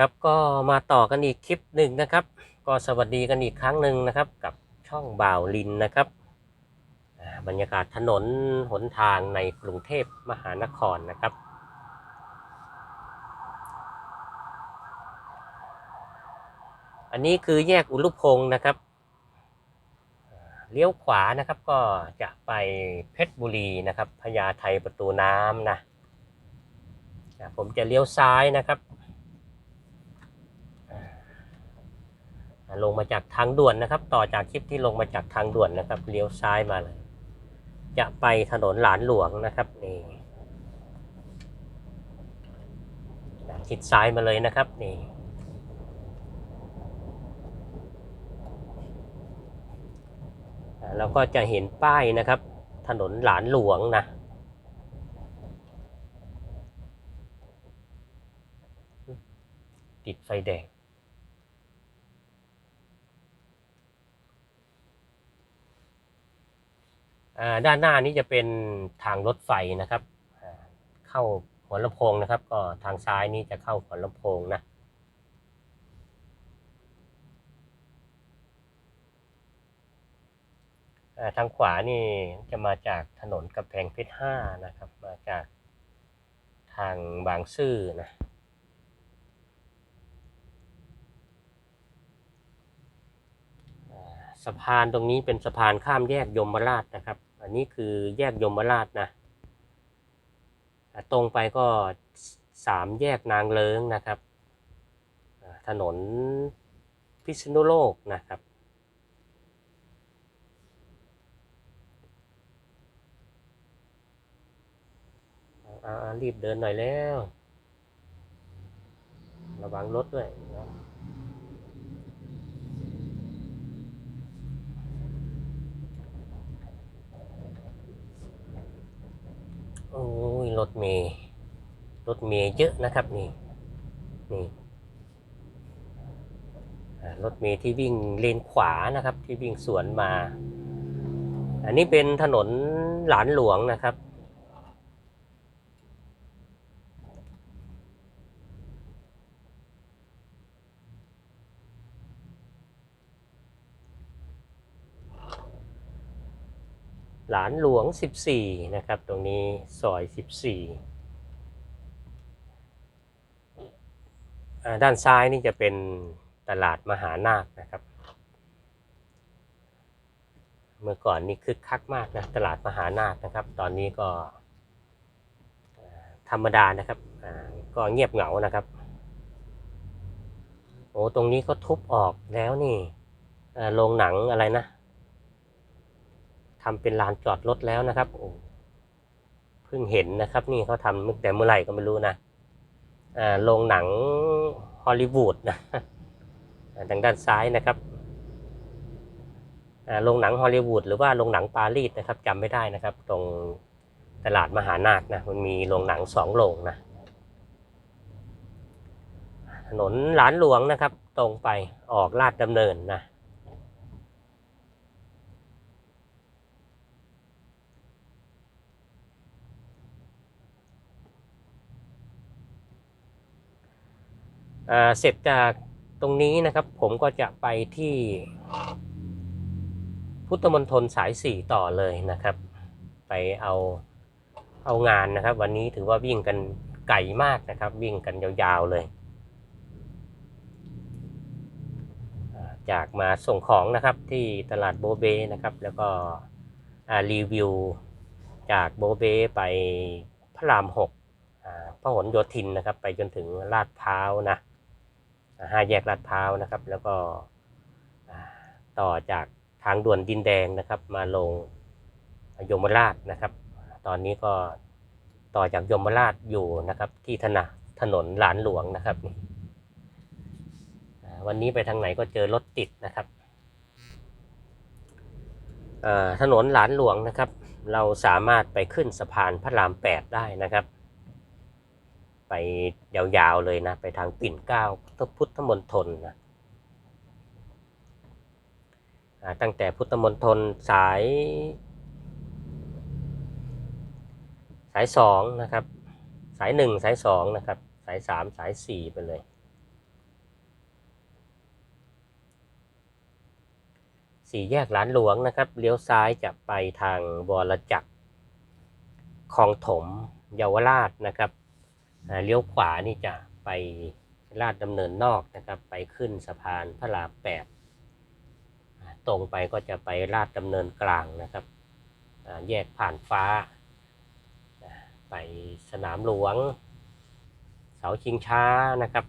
ครับก็มาต่อกันอีกคลิปหนึ่งนะครับ ก็สวัสดีกันอีกครั้งหนึ่งนะครับ กับช่องบ่าวลินนะครับบรรยากาศถนนหนทางในกรุงเทพมหานครนะครับ อันนี้คือแยกอุลุพงศ์นะครับเลี้ยวขวานะครับก็จะไปเพชรบุรีนะครับพญาไทประตูน้ำนะผมจะเลี้ยวซ้ายนะครับ อ่า ลงมาจากทางด่วนนะครับ ต่อจากคลิปที่ลงมาจากทางด่วนนะครับเลี้ยวซ้ายมาเลย จะไปถนนหลานหลวงนะครับนี่ชิดซ้ายมาเลยนะครับนี่เราก็จะเห็นป้ายนะครับ ถนนหลานหลวงนะติดไฟแดง อ่า ด้านหน้านี้จะเป็นทางรถไฟนะครับเข้าหัวลำโพงนะครับ ก็ทางซ้ายนี้จะเข้าหัวลำโพงนะทางขวานี่จะมาจากถนนกำแพงเพชรห้านะครับ มาจากทางบางซื่อนะสะพานตรงนี้เป็นสะพานข้ามแยกยมราชนะครับ อันนี้คือแยกยมราชนะตรงไปก็สามแยกนางเลิงนะครับ ถนนพิษณุโลกนะครับ รีบเดินหน่อยแล้ว ระวังรถด้วยนะ โอ้ยรถเมย์รถเมย์เยอะนะครับนี่นี่รถเมย์ที่วิ่งเลนขวานะครับ ที่วิ่งสวนมา อันนี้เป็นถนนหลานหลวงนะครับ หลานหลวง 14 นะครับ ตรงนี้ซอย 14อ่ด้านซ้ายนี่จะเป็นตลาดมหานาคนะครับ เมื่อก่อนนี่คึกคักมากนะตลาดมหานาคนะครับ ตอนนี้ก็ธรรมดานะครับก็เงียบเหงานะครับ โอ้ตรงนี้ก็ทุบออกแล้วนี่โรงหนังอะไรนะ ทำเป็นลานจอดรถแล้วนะครับโอ้เพิ่งเห็นนะครับ นี่เขาทำตั้งแต่เมื่อไหร่ก็ไม่รู้นะอ่าโรงหนังฮอลลีวูดนะทางด้านซ้ายนะครับอ่าโรงหนังฮอลลีวูดหรือว่าโรงหนังปารีสนะครับจำไม่ได้นะครับ ตรงตลาดมหานาคนะมันมีโรงหนังสองโรงนะถนนหลานหลวงนะครับ ตรงไปออกลาดดำเนินนะ เสร็จจากตรงนี้นะครับ ผมก็จะไปที่ พุทธมณฑลสายสี่ต่อเลยนะครับ ไปเอาเอางานนะครับ วันนี้ถือว่าวิ่งกันไก่มากนะครับ วิ่งกันยาวๆเลย จากมาส่งของนะครับที่ตลาดโบเบนะครับ แล้วก็รีวิวจากโบเบไปพระรามหกอ่าพหลโยธินนะครับ ไปจนถึงลาดพร้าวนะ ห้าแยกลาดพร้าวนะครับ แล้วก็ต่อจากทางด่วนดินแดงนะครับ มาลงยมราชนะครับ ตอนนี้ก็ต่อจากยมราชอยู่นะครับ ที่ถนนถนนหลานหลวงนะครับ วันนี้ไปทางไหนก็เจอรถติดนะครับถนนหลานหลวงนะครับ เราสามารถไปขึ้นสะพานพระรามแปดได้นะครับ ไปยาวๆเลยนะ ไปทางปิ่นเก้าพุทธมณฑลนะตั้งแต่พุทธมณฑลสาย สายสองนะครับ สายหนึ่งสายสองนะครับ สายสามสายสี่ไปเลย สี่แยกหลานหลวงนะครับ เลี้ยวซ้ายจะไปทางวรจักรคลองถมเยาวราชนะครับ เลี้ยวขวานี่จะไปลาดดำเนินนอกนะครับ ไปขึ้นสะพานพระรามแปดตรงไปก็จะไปลาดดำเนินกลางนะครับแยกผ่านฟ้าอ่าไปสนามหลวง เสาชิงช้านะครับ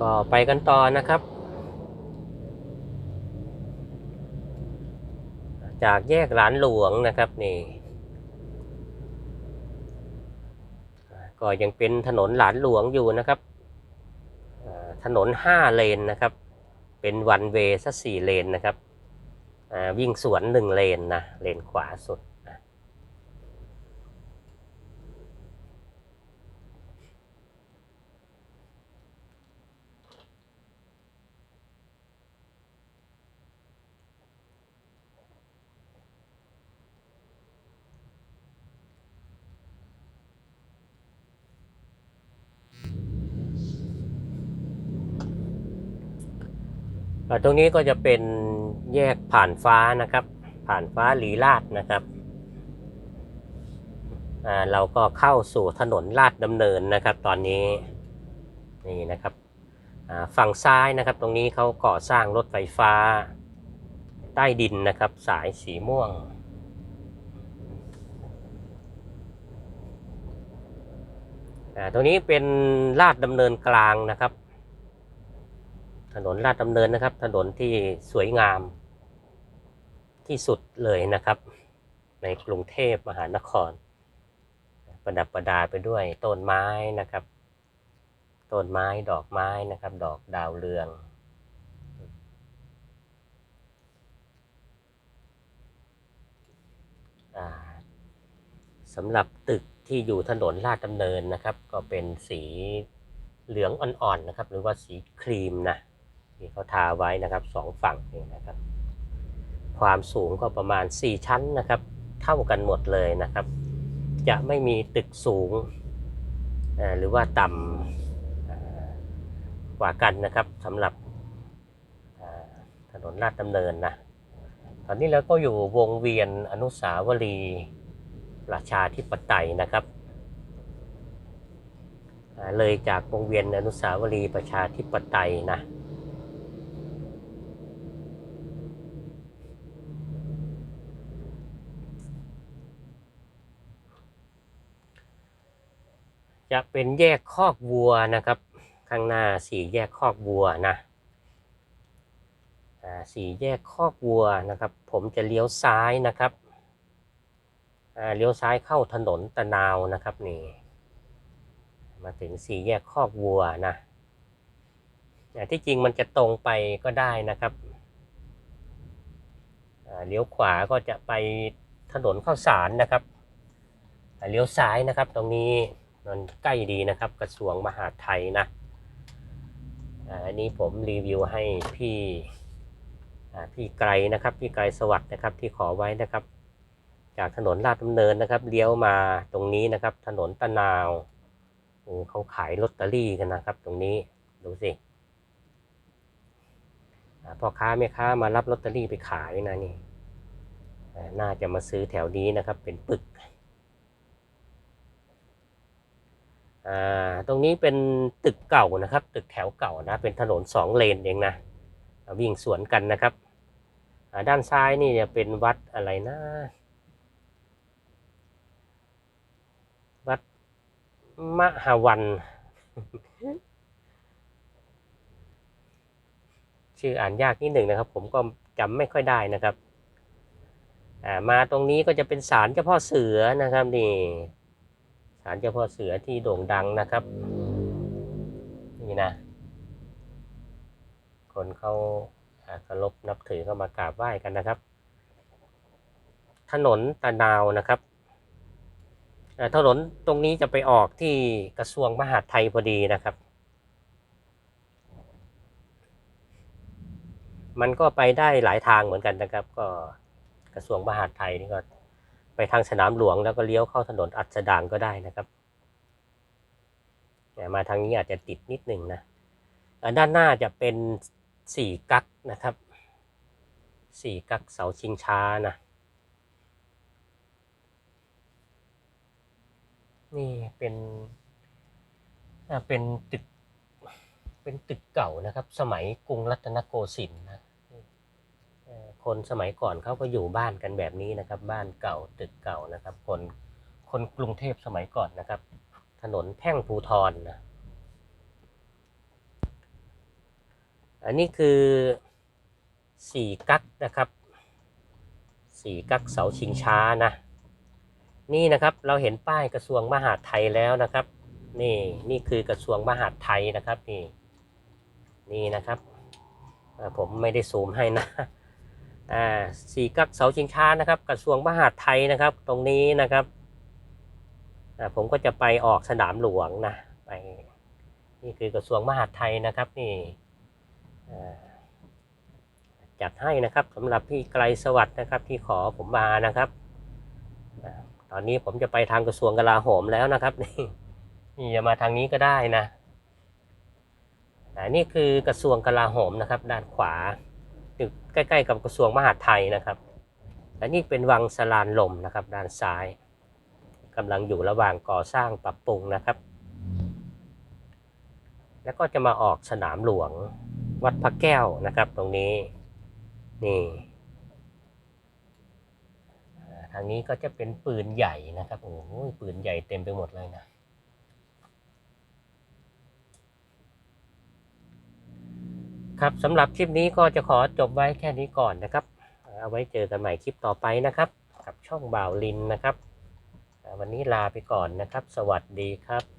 ก็ไปกันต่อนะครับ จากแยกหลานหลวงนะครับนี่อ่า ก็ยังเป็นถนนหลานหลวงอยู่นะครับ ถนนห้าเลนนะครับ เป็นวันเวย์ซะสี่เลนนะครับวิ่งสวนหนึ่งเลนนะ เลนขวาสุด ตรงนี้ก็จะเป็นแยกผ่านฟ้านะครับ ผ่านฟ้าลีลาดนะครับอ่าเราก็เข้าสู่ถนนลาดดำเนินนะครับ ตอนนี้นี่นะครับอ่าฝั่งซ้ายนะครับ ตรงนี้เขาก่อสร้างรถไฟฟ้า ใต้ดินนะครับ สายสีม่วงอ่าตรงนี้เป็นลาดดำเนินกลางนะครับ ถนนลาดดำเนินนะครับ ถนนที่สวยงามที่สุดเลยนะครับ ในกรุงเทพมหานคร ประดับประดาไปด้วยต้นไม้นะครับ ต้นไม้ดอกไม้นะครับ ดอกดาวเรืองอสำหรับตึกที่อยู่ถนนลาดดำเนินนะครับ ก็เป็นสีเหลืองอ่อนๆนะครับ หรือว่าสีครีมนะ ที่เขาทาไว้นะครับสองฝั่งนี่นะครับ ความสูงก็ประมาณ 4 ชั้นนะครับ เท่ากันหมดเลยนะครับ จะไม่มีตึกสูงหรือว่าต่ำกว่ากันนะครับสำหรับถนนลาดดำเนินนะตอนนี้เราก็อยู่วงเวียนอนุสาวรีย์ประชาธิปไตยนะครับ เลยจากวงเวียนอนุสาวรีย์ประชาธิปไตยนะ จะเป็นแยกคอกวัวนะครับ ข้างหน้าสี่แยกคอกวัวนะสี่แยกคอกวัวนะครับ ผมจะเลี้ยวซ้ายนะครับเลี้ยวซ้ายเข้าถนนตะนาวนะครับนี่ มาถึงสี่แยกคอกวัวนะที่จริงมันจะตรงไปก็ได้นะครับเลี้ยวขวาก็จะไปถนนข้าวสารนะครับเลี้ยวซ้ายนะครับตรงนี้ มันใกล้ดีนะครับ กระทรวงมหาดไทยนะอันนี้ผมรีวิวให้พี่พี่ไกลนะครับ พี่ไกลสวัสดนะครับที่ขอไว้นะครับ จากถนนลาดดำเนินนะครับเลี้ยวมาตรงนี้นะครับ ถนนตะนาวเขาขายลอตเตอรี่กันนะครับ ตรงนี้ดูสิพ่อค้าแม่ค้ามารับลอตเตอรี่ไปขายนะนี่น่าจะมาซื้อแถวนี้นะครับ เป็นปึกอ่า ตรงนี้เป็นตึกเก่านะครับ ตึกแถวเก่านะ เป็นถนนสองเลนเองนะ วิ่งสวนกันนะครับ ด้านซ้ายนี่เนี่ยเป็นวัดอะไรนะ วัดมหาวันชื่ออ่านยากนิดหนึ่งนะครับ ผมก็จำไม่ค่อยได้นะครับ มาตรงนี้ก็จะเป็นศาลเจ้าพ่อเสือนะครับนี่ ศาลเจ้าพ่อเสือที่โด่งดังนะครับ นี่นะ คนเขาอ่าเคารพนับถือเข้ามากราบไหว้กันนะครับ ถนนตะนาวนะครับถนนตรงนี้จะไปออกที่กระทรวงมหาดไทยพอดีนะครับ มันก็ไปได้หลายทางเหมือนกันนะครับ ก็กระทรวงมหาดไทยนี่ก็ ไปทางสนามหลวงแล้วก็เลี้ยวเข้าถนนอัสดางก็ได้นะครับมาทางนี้อาจจะติดนิดหนึ่งนะด้านหน้าจะเป็นสี่กักนะครับสี่กักเสาชิงช้านะนี่เป็นเป็นตึกเป็นตึกเก่านะครับ สมัยกรุงรัตนโกสินทร์นะ คนสมัยก่อนเขาก็อยู่บ้านกันแบบนี้นะครับ บ้านเก่าตึกเก่านะครับ คนคนกรุงเทพสมัยก่อนนะครับ ถนนแพ่งภูทรนะอันนี้คือสี่กักนะครับสี่กักเสาชิงช้านะ นี่นะครับเราเห็นป้ายกระทรวงมหาดไทยแล้วนะครับ นี่นี่คือกระทรวงมหาดไทยนะครับนี่นี่นะครับผมไม่ได้ซูมให้นะ อ่าสี่กักเสาชิงช้านะครับ กระทรวงมหาดไทยนะครับ ตรงนี้นะครับอ่าผมก็จะไปออกสนามหลวงนะไปนี่คือกระทรวงมหาดไทยนะครับนี่จัดให้นะครับสำหรับพี่ไกลสวัสด์นะครับที่ขอผมมานะครับตอนนี้ผมจะไปทางกระทรวงกลาโหมแล้วนะครับนี่นี่จะมาทางนี้ก็ได้นะอ่นี่คือกระทรวงกลาโหมนะครับ ด้านขวา อยู่ใกล้ๆกับกระทรวงมหาดไทยนะครับและนี่เป็นวังสลานลมนะครับ ด้านซ้ายกำลังอยู่ระหว่างก่อสร้างปรับปรุงนะครับ แล้วก็จะมาออกสนามหลวงวัดพระแก้วนะครับ ตรงนี้นี่ทางนี้ก็จะเป็นปืนใหญ่นะครับโอ้โหปืนใหญ่เต็มไปหมดเลยนะ ครับสำหรับคลิปนี้ก็จะขอจบไว้แค่นี้ก่อนนะครับ เอาไว้เจอกันใหม่คลิปต่อไปนะครับ กับช่องบ่าวลินนะครับ วันนี้ลาไปก่อนนะครับ สวัสดีครับ